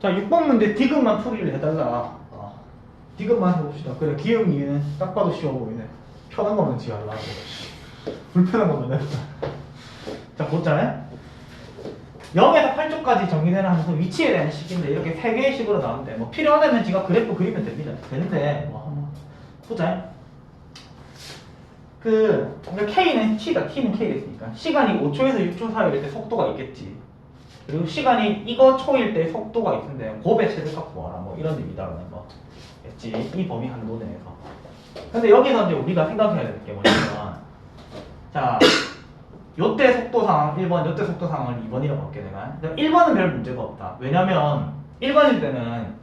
자 6번 문제 디귿만 풀이를 해달라. 어. 디귿만 해봅시다. 그래 기억이는 딱 봐도 쉬워 보이네. 편한 거면 지 하려고. 불편한 거면 내가. 자 보자 0에서 8쪽까지 정의되는 함수 위치에 대한 식인데 이렇게 세 개의 식으로 나오는데 뭐 필요하다면 지가 그래프 그리면 됩니다. 되는데 뭐 한번 보자. 그 K는 T가 T는 K가 있으니까 시간이 5초에서 6초 사이일 때 속도가 있겠지 그리고 시간이 이거 초일 때 속도가 있는데 고배 최대 갖고 와라. 뭐 이런 의미다라는 거 했지 이 범위 한도 내에서. 근데 여기서 이제 우리가 생각해야 될 게 뭐냐면 자 요때 속도상 1번 요때 속도상을 2번이라고 할게 내가. 근데 1번은 별 문제가 없다. 왜냐면 1번일 때는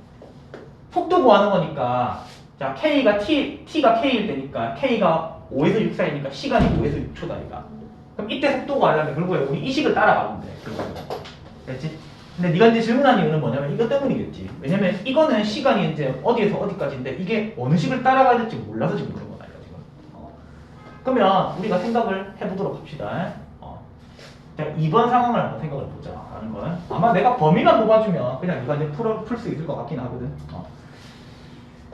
속도 구하는 거니까 자 K가 T, T가 K일 때니까 K가 5에서 6 사이니까 시간이 5에서 6초다 이가. 그럼 이때 속도 구하려면 결국에 우리 이 식을 따라가면 돼 결국에 됐지? 근데 네가 이제 질문한 이유는 뭐냐면 이것 때문이겠지 왜냐면 이거는 시간이 이제 어디에서 어디까지인데 이게 어느 식을 따라가야 될지 몰라서 지금 그런 이거 지금 어. 그러면 우리가 생각을 해보도록 합시다 어. 자 2번 상황을 한번 생각을 해보자 라는 거는 아마 내가 범위만 뽑아주면 그냥 네가 이제 풀 수 있을 것 같긴 하거든 어.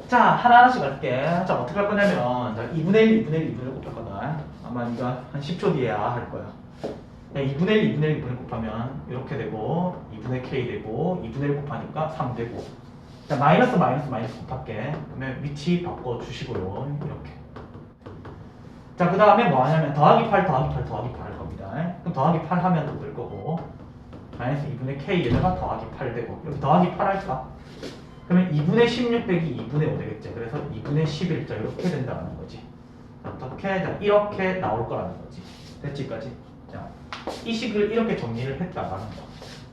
자 하나하나씩 할게 자 어떻게 할 거냐면 자 2분의 1, 2분의 1, 2분의 1 곱할 거다 아마 네가 한 10초 뒤에야 할 거야 야, 2분의 1, 2분의 1, 2분의 1 곱하면 이렇게 되고 2분의 k 되고 2분의 1 곱하니까 3 되고. 자 마이너스 마이너스 마이너스 곱할게. 그러면 위치 바꿔 주시고요. 이렇게. 자 그 다음에 뭐 하냐면 더하기 8 더하기 8 더하기 8 할 겁니다. 그럼 더하기 8 하면 또될 거고 마이너스 2분의 k에다가 더하기 8 되고 여기 더하기 8 할까? 그러면 2분의 16 빼기 2분의 5 되겠죠 그래서 2분의 11자 이렇게 된다는 거지. 자, 어떻게? 자 이렇게 나올 거라는 거지. 됐지까지? 자 이 식을 이렇게 정리를 했다라는 거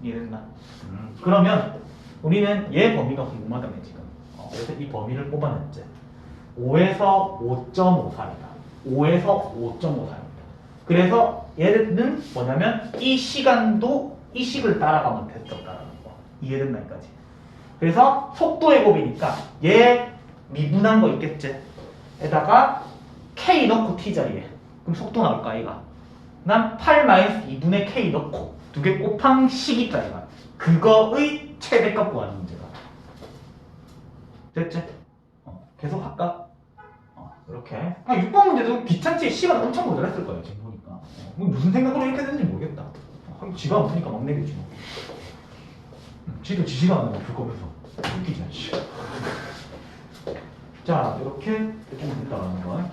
이해됐나? 음, 그러면 우리는 얘 범위가 궁금하다며 지금. 어, 그래서 이 범위를 뽑아냈지. 5에서 5.54입니다. 5에서 5.54입니다. 그래서 얘는 뭐냐면 이 시간도 이 식을 따라가면 됐었다라는 거. 이해됐나까지? 그래서 속도의 곱이니까 얘 미분한 거 있겠지? 에다가 k 넣고 t 자리에. 그럼 속도 나올까 이가 난 8 마이너스 2분의 k 넣고 두 개 곱한 짜리가 그거의 최대값 구하는 문제다. 됐지? 어, 계속 할까? 어, 이렇게. 아, 6번 문제도 귀찮지. 시간 엄청 모자랐을 거예요 지금 보니까. 어, 뭐 무슨 생각으로 이렇게 됐는지 모르겠다. 어, 지가 없으니까 막 내겠지 뭐. 음, 지도 지 시간 안풀 거면서. 웃기지 않지 자 이렇게 해주면 된다는 거야